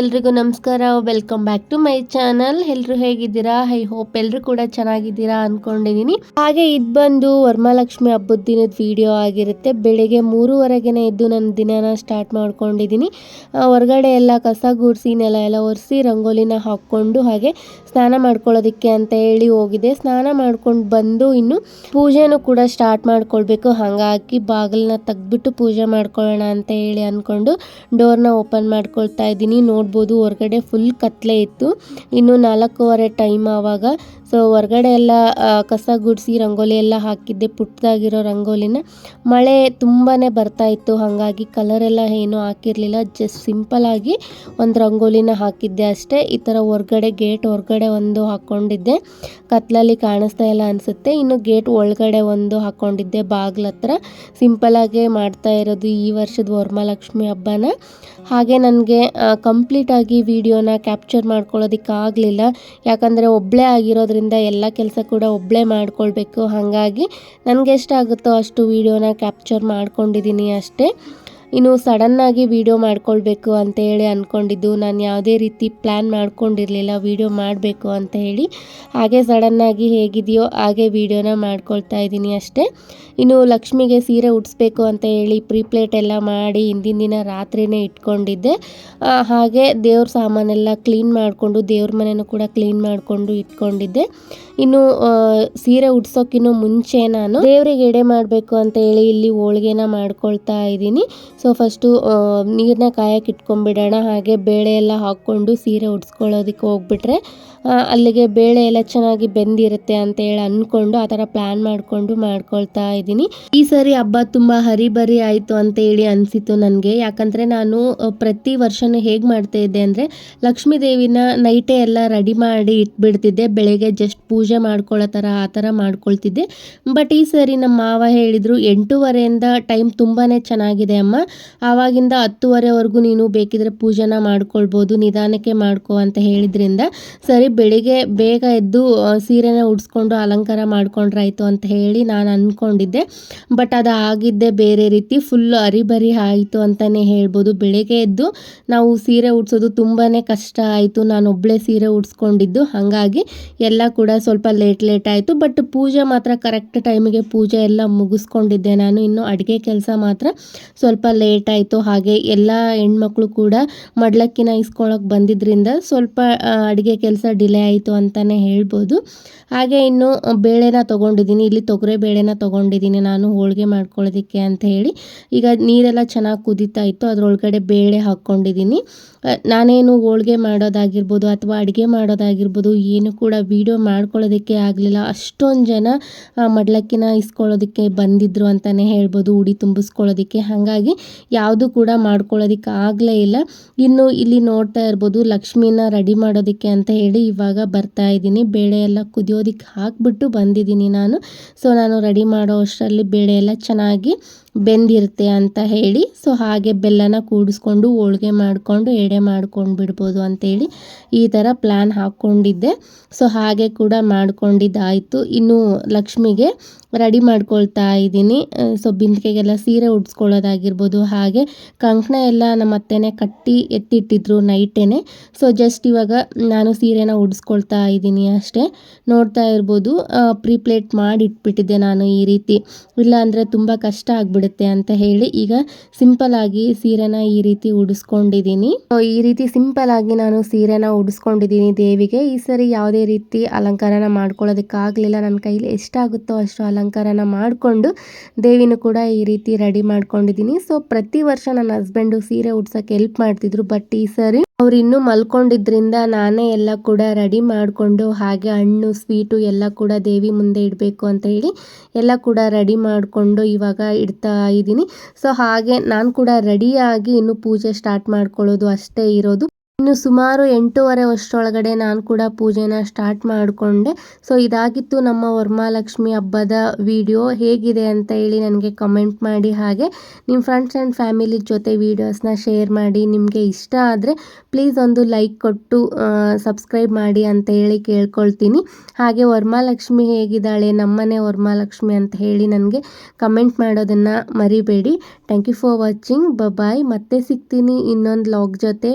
ಎಲ್ರಿಗೂ ನಮಸ್ಕಾರ. Welcome back to my channel ಎಲ್ಲರೂ ಹೇಗಿದ್ದೀರಾ? ಐ ಹೋಪ್ ಎಲ್ಲರೂ ಕೂಡ ಚೆನ್ನಾಗಿದ್ದೀರಾ ಅನ್ಕೊಂಡಿದೀನಿ. ಹಾಗೆ ಇದು ಬಂದು ವರಮಹಾಲಕ್ಷ್ಮಿ ಹಬ್ಬದ ದಿನದ ವಿಡಿಯೋ ಆಗಿರುತ್ತೆ. ಬೆಳಿಗ್ಗೆ ಮೂರುವರೆಗೆನೆ ಎದ್ದು ನನ್ನ ದಿನನ ಸ್ಟಾರ್ಟ್ ಮಾಡ್ಕೊಂಡಿದ್ದೀನಿ ಹೊರಗಡೆ ಎಲ್ಲ ಕಸ ಗುಡಿಸಿ, ನೆಲ ಎಲ್ಲ ಒರೆಸಿ, ರಂಗೋಲಿನ ಹಾಕ್ಕೊಂಡು ಹಾಗೆ ಸ್ನಾನ ಮಾಡ್ಕೊಳ್ಳೋದಕ್ಕೆ ಅಂತ ಹೇಳಿ ಹೋಗಿದೆ. ಸ್ನಾನ ಮಾಡ್ಕೊಂಡು ಬಂದು ಇನ್ನು ಪೂಜೆನೂ ಕೂಡ ಸ್ಟಾರ್ಟ್ ಮಾಡ್ಕೊಳ್ಬೇಕು. ಹಾಗಾಗಿ ಬಾಗಿಲನ್ನ ತೆಗ್ದ್ಬಿಟ್ಟು ಪೂಜೆ ಮಾಡ್ಕೊಳ್ಳೋಣ ಅಂತ ಹೇಳಿ ಅಂದ್ಕೊಂಡು ಡೋರ್ನ ಓಪನ್ ಮಾಡ್ಕೊಳ್ತಾ ಇದ್ದೀನಿ ನೋಡ್ಬೋದು. ಹೊರಗಡೆ ಫುಲ್ ಕತ್ಲೆ ಇತ್ತು. ಇನ್ನು ನಾಲ್ಕೂವರೆ ಟೈಮ್ ಆವಾಗ ಸೊ ಹೊರಗಡೆ ಎಲ್ಲ ಕಸ ಗುಡಿಸಿ ರಂಗೋಲಿ ಎಲ್ಲ ಹಾಕಿದ್ದೆ. ಪುಟ್ಟದಾಗಿರೋ ರಂಗೋಲಿನ. ಮಳೆ ತುಂಬಾ ಬರ್ತಾ ಇತ್ತು. ಹಾಗಾಗಿ ಕಲರ್ ಎಲ್ಲ ಏನೂ ಹಾಕಿರಲಿಲ್ಲ. ಜಸ್ಟ್ ಸಿಂಪಲ್ ಆಗಿ ಒಂದು ರಂಗೋಲಿನ ಹಾಕಿದ್ದೆ ಅಷ್ಟೇ. ಈ ಥರ ಹೊರಗಡೆ ಗೇಟ್ ಹೊರಗಡೆ ಒಂದು ಹಾಕ್ಕೊಂಡಿದ್ದೆ ಕತ್ಲಲ್ಲಿ ಕಾಣಿಸ್ತಾ ಇಲ್ಲ ಅನಿಸುತ್ತೆ. ಇನ್ನು ಗೇಟ್ ಒಳಗಡೆ ಒಂದು ಹಾಕ್ಕೊಂಡಿದ್ದೆ ಬಾಗ್ಲ ಹತ್ರ. ಸಿಂಪಲ್ ಆಗೇ ಮಾಡ್ತಾ ಇರೋದು ಈ ವರ್ಷದ ವರಮಹಾಲಕ್ಷ್ಮಿ ಹಬ್ಬನ. ಹಾಗೆ ನನಗೆ ಕಂಪ್ಲೀಟಾಗಿ ವಿಡಿಯೋನ ಕ್ಯಾಪ್ಚರ್ ಮಾಡ್ಕೊಳ್ಳೋದಕ್ಕಾಗಲಿಲ್ಲ ಯಾಕಂದರೆ ಒಬ್ಬಳೇ ಆಗಿರೋದ್ರಿಂದ ಎಲ್ಲ ಕೆಲಸ ಕೂಡ ಒಬ್ಬಳೇ ಮಾಡ್ಕೊಳ್ಬೇಕು. ಹಾಗಾಗಿ ನನಗೆ ಎಷ್ಟಾಗುತ್ತೋ ಅಷ್ಟು ವೀಡಿಯೋನ ಕ್ಯಾಪ್ಚರ್ ಮಾಡ್ಕೊಂಡಿದ್ದೀನಿ ಅಷ್ಟೇ. ಇನ್ನು ಸಡನ್ನಾಗಿ ವಿಡಿಯೋ ಮಾಡ್ಕೊಳ್ಬೇಕು ಅಂತ ಹೇಳಿ ಅಂದ್ಕೊಂಡಿದ್ದು ನಾನು ಯಾವುದೇ ರೀತಿ ಪ್ಲ್ಯಾನ್ ಮಾಡ್ಕೊಂಡಿರಲಿಲ್ಲ ವಿಡಿಯೋ ಮಾಡಬೇಕು ಅಂತ ಹೇಳಿ. ಹಾಗೆ ಸಡನ್ನಾಗಿ ಹೇಗಿದೆಯೋ ಹಾಗೆ ವಿಡಿಯೋನ ಮಾಡ್ಕೊಳ್ತಾ ಇದ್ದೀನಿ ಅಷ್ಟೇ. ಇನ್ನು ಲಕ್ಷ್ಮಿಗೆ ಸೀರೆ ಉಡಿಸ್ಬೇಕು ಅಂತ ಹೇಳಿ ಪ್ರೀಪ್ಲೇಟ್ ಎಲ್ಲ ಮಾಡಿ ಹಿಂದಿನ ದಿನ ರಾತ್ರಿನೇ ಇಟ್ಕೊಂಡಿದ್ದೆ. ಹಾಗೆ ದೇವ್ರ ಸಾಮಾನೆಲ್ಲ ಕ್ಲೀನ್ ಮಾಡಿಕೊಂಡು, ದೇವ್ರ ಮನೆಯೂ ಕೂಡ ಕ್ಲೀನ್ ಮಾಡಿಕೊಂಡು ಇಟ್ಕೊಂಡಿದ್ದೆ. ಇನ್ನು ಸೀರೆ ಉಡ್ಸೋಕ್ಕಿನ್ನೂ ಮುಂಚೆ ನಾನು ದೇವರಿಗೆ ಎಡೆ ಮಾಡಬೇಕು ಅಂತ ಹೇಳಿ ಇಲ್ಲಿ ಹೋಳಿಗೆನ ಮಾಡ್ಕೊಳ್ತಾ ಇದ್ದೀನಿ. ಸೊ ಫಸ್ಟು ನೀರನ್ನ ಕಾಯಕ್ಕೆ ಇಟ್ಕೊಂಡ್ಬಿಡೋಣ. ಹಾಗೆ ಬೇಳೆ ಎಲ್ಲ ಹಾಕ್ಕೊಂಡು ಸೀರೆ ಉಡ್ಸ್ಕೊಳ್ಳೋದಕ್ಕೆ ಹೋಗ್ಬಿಟ್ರೆ ಅಲ್ಲಿಗೆ ಬೇಳೆ ಎಲ್ಲ ಚೆನ್ನಾಗಿ ಬೆಂದಿರುತ್ತೆ ಅಂತ ಹೇಳಿ ಅಂದ್ಕೊಂಡು ಆ ಥರ ಪ್ಲ್ಯಾನ್ ಮಾಡಿಕೊಂಡು ಮಾಡ್ಕೊಳ್ತಾ ಇದ್ದೀನಿ. ಈ ಸರಿ ಹಬ್ಬ ತುಂಬ ಹರಿಬರಿ ಆಯಿತು ಅಂತ ಹೇಳಿ ಅನಿಸಿತು ನನಗೆ. ಯಾಕಂದರೆ ನಾನು ಪ್ರತಿ ವರ್ಷನೂ ಹೇಗೆ ಮಾಡ್ತಾ ಇದ್ದೆ ಅಂದರೆ, ಲಕ್ಷ್ಮೀ ದೇವಿನ ನೈಟೇ ಎಲ್ಲ ರೆಡಿ ಮಾಡಿ ಇಟ್ಬಿಡ್ತಿದ್ದೆ. ಬೆಳಗ್ಗೆ ಜಸ್ಟ್ ಪೂಜೆ ಮಾಡ್ಕೊಳ್ಳೋ ಥರ ಆ ಥರ ಮಾಡ್ಕೊಳ್ತಿದ್ದೆ. ಬಟ್ ಈ ಸರಿ ನಮ್ಮ ಮಾವ ಹೇಳಿದರು, ಎಂಟೂವರೆಯಿಂದ ಟೈಮ್ ತುಂಬಾ ಚೆನ್ನಾಗಿದೆ ಅಮ್ಮ. ಆವಾಗಿಂದ ಹತ್ತುವರೆವರೆಗೂ ನೀನು ಬೇಕಿದ್ರೆ ಪೂಜೆನ ಮಾಡ್ಕೊಳ್ಬೋದು, ನಿಧಾನಕ್ಕೆ ಮಾಡ್ಕೋ ಅಂತ ಹೇಳಿದ್ರಿಂದ ಸರಿ, ಬೆಳಿಗ್ಗೆ ಬೇಗ ಎದ್ದು ಸೀರೆನ ಉಡ್ಸ್ಕೊಂಡು ಅಲಂಕಾರ ಮಾಡ್ಕೊಂಡ್ರಾಯ್ತು ಅಂತ ಹೇಳಿ ನಾನು ಅಂದ್ಕೊಂಡಿದ್ದೆ. ಬಟ್ ಅದು ಆಗಿದ್ದೇ ಬೇರೆ ರೀತಿ ಫುಲ್ ಅರಿಬರಿ ಆಯಿತು ಅಂತಲೇ ಹೇಳ್ಬೋದು. ಬೆಳಿಗ್ಗೆ ಎದ್ದು ನಾವು ಸೀರೆ ಉಡ್ಸೋದು ತುಂಬಾ ಕಷ್ಟ ಆಯಿತು. ನಾನು ಒಬ್ಬಳೇ ಸೀರೆ ಉಡ್ಸ್ಕೊಂಡಿದ್ದು, ಹಾಗಾಗಿ ಎಲ್ಲ ಕೂಡ ಸ್ವಲ್ಪ ಲೇಟ್ ಲೇಟ್ ಆಯಿತು. ಬಟ್ ಪೂಜೆ ಮಾತ್ರ ಕರೆಕ್ಟ್ ಟೈಮಿಗೆ ಪೂಜೆ ಎಲ್ಲ ಮುಗಿಸ್ಕೊಂಡಿದ್ದೆ ನಾನು. ಇನ್ನು ಅಡುಗೆ ಕೆಲಸ ಮಾತ್ರ ಸ್ವಲ್ಪ ಲೇಟ್ ಆಯಿತು. ಹಾಗೆ ಎಲ್ಲ ಹೆಣ್ಮಕ್ಳು ಕೂಡ ಮಡ್ಲಕ್ಕಿನ ಇಸ್ಕೊಳಕ್ಕೆ ಬಂದಿದ್ದರಿಂದ ಸ್ವಲ್ಪ ಅಡುಗೆ ಕೆಲಸ ಡಿಲೇ ಆಯಿತು ಅಂತಲೇ ಹೇಳ್ಬೋದು. ಹಾಗೆ ಇನ್ನು ಬೇಳೆನ ತೊಗೊಂಡಿದ್ದೀನಿ. ಇಲ್ಲಿ ತೊಗರೆ ಬೇಳೆನ ತೊಗೊಂಡಿದ್ದೀನಿ. ನಾನು ಹೋಳಿಗೆ ಮಾಡ್ಕೊಳ್ಳೋದಕ್ಕೆ ಅಂತ ಹೇಳಿ. ಈಗ ನೀರೆಲ್ಲ ಚೆನ್ನಾಗಿ ಕುದೀತಾ ಇತ್ತು. ಅದರೊಳಗಡೆ ಬೇಳೆ ಹಾಕ್ಕೊಂಡಿದ್ದೀನಿ. ನಾನೇನು ಹೋಳಿಗೆ ಮಾಡೋದಾಗಿರ್ಬೋದು ಅಥವಾ ಅಡುಗೆ ಮಾಡೋದಾಗಿರ್ಬೋದು ಏನು ಕೂಡ ವೀಡಿಯೋ ಮಾಡ್ಕೊಳ್ಳೋದಕ್ಕೆ ಆಗಲಿಲ್ಲ. ಅಷ್ಟೊಂದು ಜನ ಮಡ್ಲಕ್ಕಿನ ಇಸ್ಕೊಳ್ಳೋದಕ್ಕೆ ಬಂದಿದ್ರು ಅಂತಲೇ ಹೇಳ್ಬೋದು. ಉಡಿ ತುಂಬಿಸ್ಕೊಳ್ಳೋದಕ್ಕೆ. ಹಾಗಾಗಿ ಯಾವುದು ಕೂಡ ಮಾಡ್ಕೊಳ್ಳೋದಕ್ಕೆ ಆಗಲೇ ಇಲ್ಲ. ಇನ್ನು ಇಲ್ಲಿ ನೋಡ್ತಾ ಇರ್ಬೋದು, ಲಕ್ಷ್ಮಿನ ರೆಡಿ ಮಾಡೋದಕ್ಕೆ ಅಂತ ಹೇಳಿ ಇವಾಗ ಬರ್ತಾ ಇದ್ದೀನಿ. ಬೇಳೆ ಎಲ್ಲ ಕುದಿಯೋದಕ್ಕೆ ಹಾಕ್ಬಿಟ್ಟು ಬಂದಿದ್ದೀನಿ ನಾನು. ಸೊ, ನಾನು ರೆಡಿ ಮಾಡೋ ಅಷ್ಟರಲ್ಲಿ ಬೇಳೆ ಎಲ್ಲ ಚೆನ್ನಾಗಿ ಬೆಂದಿರುತ್ತೆ ಅಂತ ಹೇಳಿ, ಸೊ, ಹಾಗೆ ಬೆಲ್ಲನ ಕೂಡಿಸ್ಕೊಂಡು ಹೋಳ್ಗೆ ಮಾಡಿಕೊಂಡು, ಎಡೆ ಮಾಡ್ಕೊಂಡು ಬಿಡ್ಬೋದು ಅಂತೇಳಿ ಈ ಥರ ಪ್ಲ್ಯಾನ್ ಹಾಕ್ಕೊಂಡಿದ್ದೆ. ಸೊ, ಹಾಗೆ ಕೂಡ ಮಾಡ್ಕೊಂಡಿದ್ದಾಯಿತು. ಇನ್ನು ಲಕ್ಷ್ಮಿಗೆ ರೆಡಿ ಮಾಡ್ಕೊಳ್ತಾ ಇದ್ದೀನಿ. ಸೊ, ಬಿಂದಿಗೆಗೆಲ್ಲ ಸೀರೆ ಉಡ್ಸ್ಕೊಳ್ಳೋದಾಗಿರ್ಬೋದು ಹಾಗೆ ಕಂಕಣ ಎಲ್ಲ ನಮ್ಮ ಅತ್ತೆನೇ ಕಟ್ಟಿ ಎತ್ತಿಟ್ಟಿದ್ರು ನೈಟೇನೆ. ಸೊ ಜಸ್ಟ್ ಇವಾಗ ನಾನು ಸೀರೆನ ಉಡಿಸ್ಕೊಳ್ತಾ ಇದ್ದೀನಿ ಅಷ್ಟೇ. ನೋಡ್ತಾ ಇರ್ಬೋದು. ಪ್ರೀಪ್ಲೇಟ್ ಮಾಡಿ ಇಟ್ಬಿಟ್ಟಿದ್ದೆ ನಾನು ಈ ರೀತಿ. ಇಲ್ಲ ಅಂದರೆ ತುಂಬ ಕಷ್ಟ ಆಗಿಬಿಡುತ್ತೆ ಅಂತ ಹೇಳಿ ಈಗ ಸಿಂಪಲ್ ಆಗಿ ಸೀರೆನ ಈ ರೀತಿ ಉಡಿಸ್ಕೊಂಡಿದ್ದೀನಿ. ಸೊ ಈ ರೀತಿ ಸಿಂಪಲ್ ಆಗಿ ನಾನು ಸೀರೆನ ಉಡಿಸ್ಕೊಂಡಿದ್ದೀನಿ ದೇವಿಗೆ. ಈ ಸರಿ ಯಾವುದೇ ರೀತಿ ಅಲಂಕಾರನ ಮಾಡ್ಕೊಳ್ಳೋದಕ್ಕಾಗಲಿಲ್ಲ. ನನ್ನ ಕೈಲಿ ಎಷ್ಟಾಗುತ್ತೋ ಅಷ್ಟು ಅಲಂಕಾರನ ಮಾಡಿಕೊಂಡು ದೇವಿನೂ ಕೂಡ ಈ ರೀತಿ ರೆಡಿ ಮಾಡ್ಕೊಂಡಿದ್ದೀನಿ. ಸೊ ಪ್ರತಿ ವರ್ಷ ನನ್ನ ಹಸ್ಬೆಂಡು ಸೀರೆ ಉಡ್ಸಕ್ಕೆ ಹೆಲ್ಪ್ ಮಾಡ್ತಿದ್ರು ಬಟ್ ಈ ಸರಿ ಅವ್ರು ಇನ್ನೂ ಮಲ್ಕೊಂಡಿದ್ರಿಂದ ನಾನೇ ಎಲ್ಲ ಕೂಡ ರೆಡಿ ಮಾಡಿಕೊಂಡು ಹಾಗೆ ಹಣ್ಣು ಸ್ವೀಟು ಎಲ್ಲ ಕೂಡ ದೇವಿ ಮುಂದೆ ಇಡಬೇಕು ಅಂತ ಹೇಳಿ ಎಲ್ಲ ಕೂಡ ರೆಡಿ ಮಾಡಿಕೊಂಡು ಇವಾಗ ಇಡ್ತಾ ಇದ್ದೀನಿ. ಸೊ ಹಾಗೆ ನಾನು ಕೂಡ ರೆಡಿಯಾಗಿ ಇನ್ನು ಪೂಜೆ ಸ್ಟಾರ್ಟ್ ಮಾಡ್ಕೊಳ್ಳೋದು ಅಷ್ಟೇ ಇರೋದು. ಇನ್ನು ಸುಮಾರು ಎಂಟೂವರೆ ವರ್ಷದೊಳಗಡೆ ನಾನು ಕೂಡ ಪೂಜೆನ ಸ್ಟಾರ್ಟ್ ಮಾಡಿಕೊಂಡೆ. ಸೊ ಇದಾಗಿತ್ತು ನಮ್ಮ ವರಮಹಾಲಕ್ಷ್ಮಿ ಹಬ್ಬದ ವಿಡಿಯೋ ಹೇಗಿದೆ ಅಂತ ಹೇಳಿ ನನಗೆ ಕಮೆಂಟ್ ಮಾಡಿ. ಹಾಗೆ ನಿಮ್ಮ ಫ್ರೆಂಡ್ಸ್ ಆ್ಯಂಡ್ ಫ್ಯಾಮಿಲಿ ಜೊತೆ ವೀಡಿಯೋಸ್ನ ಶೇರ್ ಮಾಡಿ. ನಿಮಗೆ ಇಷ್ಟ ಆದರೆ ಪ್ಲೀಸ್ ಒಂದು ಲೈಕ್ ಕೊಟ್ಟು ಸಬ್ಸ್ಕ್ರೈಬ್ ಮಾಡಿ ಅಂತ ಹೇಳಿ ಕೇಳ್ಕೊಳ್ತೀನಿ. ಹಾಗೆ ವರಮಹಾಲಕ್ಷ್ಮಿ ಹೇಗಿದ್ದಾಳೆ, ನಮ್ಮನೆ ವರಮಹಾಲಕ್ಷ್ಮಿ ಅಂತ ಹೇಳಿ ನನಗೆ ಕಮೆಂಟ್ ಮಾಡೋದನ್ನು ಮರಿಬೇಡಿ. Thank you for watching bye ಮತ್ತೆ ಸಿಗ್ತೀನಿ ಇನ್ನೊಂದು ಲಾಗ್ ಜೊತೆ.